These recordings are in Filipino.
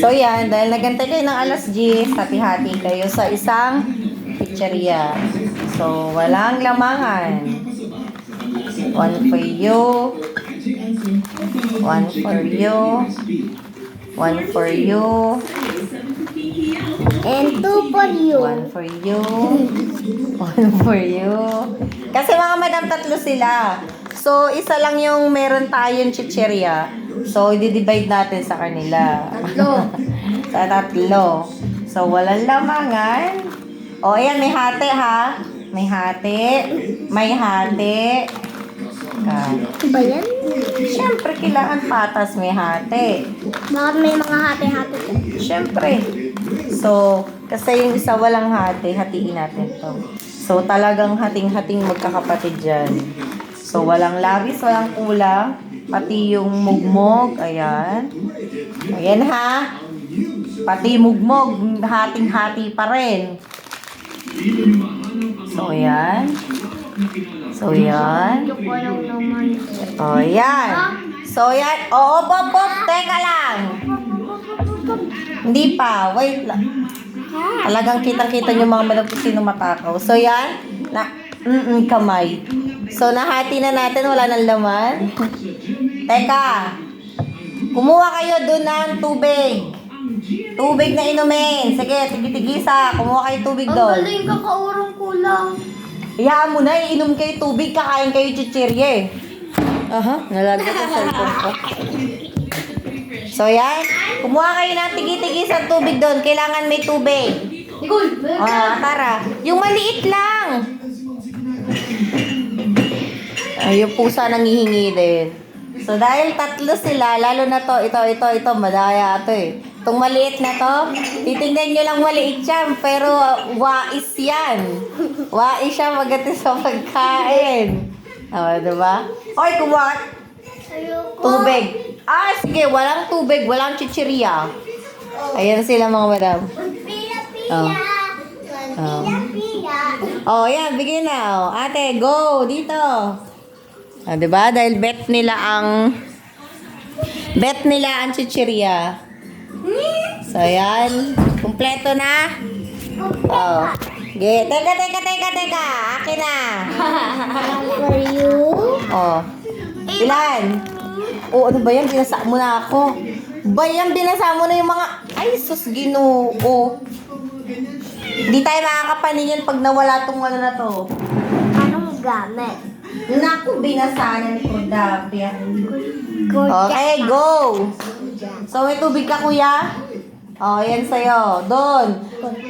So yan, dahil nagantay kayo ng alas 10, hati-hati kayo sa isang pizzeria. So, walang lamangan. One for you. One for you. One for you. And two for you. One for you. One for you. Kasi mga madam, tatlo sila. So, isa lang yung meron tayong chicheria. So, i-divide natin sa kanila. Tatlo. sa tatlo. So, walang lamangan. O, ayan, may hati ha. May hati. May hati. Ka. Ba yan? Siyempre, kailangan patas may hati. Bakit may mga hati-hati? Siyempre. So, kasi yung isa walang hati, hatiin natin to. So, talagang hating-hating magkakapatid dyan. So, walang labis, walang kulang. Pati yung mugmog, ayan. Ayan ha. Pati mugmog, hating-hati pa rin. So, ayan. So, ayan. O, ayan. So, ayan. Oo, pop, pop. Teka lang. Hindi pa. Wait lang. Talagang kitang-kita nyo mga kung sino matakaw. So, yan. Na, mm kamay. So, nahati na natin. Wala nang laman. Teka. Kumuha kayo dun ng tubig. Tubig na inumin. Sige, tigi-tigisa. Kumuha kayo tubig Ang doon. galing kakaurong kulang. Iyaan mo na, iinom kayo tubig, kakain kayo chichirye. Aha, nalagay ko sa cellphone ko. So yan, kumuha kayo ng tigi-tigi sa tubig doon. Kailangan may tubig. Nicole, Ah, tara. Yung maliit lang. Ay, yung pusa nangihingi din. So, dahil tatlo sila, lalo na to, ito, ito, ito, madaya to eh. Itong maliit na to, titingnan nyo lang maliit yan, pero uh, wais yan. Wais siya magating sa pagkain. O, diba? Oy, Ayoko. tubig. Ah, sige, walang tubig, walang chichirya. Ayan sila mga madam. Pila-pila. Oh. Oh. Pila-pila. Oh, yan, bigyan na. Oh. Ate, go, dito. Ah, 'di ba? Dahil bet nila ang bet nila ang chichirya. So, yan. Kumpleto na. Oh. Ge, teka, teka, teka, teka. Akin na. For you. Oh. Ilan? Oh, ano ba yan? Binasa mo na ako. Ba yan? Binasa mo na yung mga... Ay, sus, ginoo. Hindi tayo makakapaningin pag nawala tong ano na to. Anong gamit? Naku, binasa na ni Cordapia. Good Okay, go! So, may tubig ka, kuya? Oh, yan sa'yo. Doon.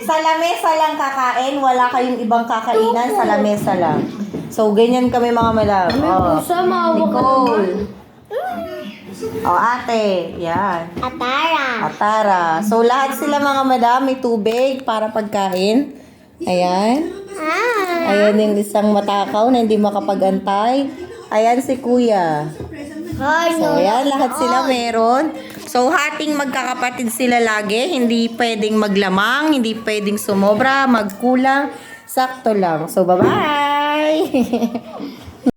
Sa lamesa lang kakain. Wala kayong ibang kakainan. Sa lamesa lang. So, ganyan kami mga madam. Oh. Nicole. Oh, ate. Yan. Atara. Atara. So, lahat sila mga madam may tubig para pagkain. Ayan. Ayan yung isang matakaw na hindi makapag-antay. Ayan si kuya. So, ayan, lahat sila meron. So, hating magkakapatid sila lagi. Hindi pwedeng maglamang, hindi pwedeng sumobra, magkulang. Sakto lang. So, bye-bye!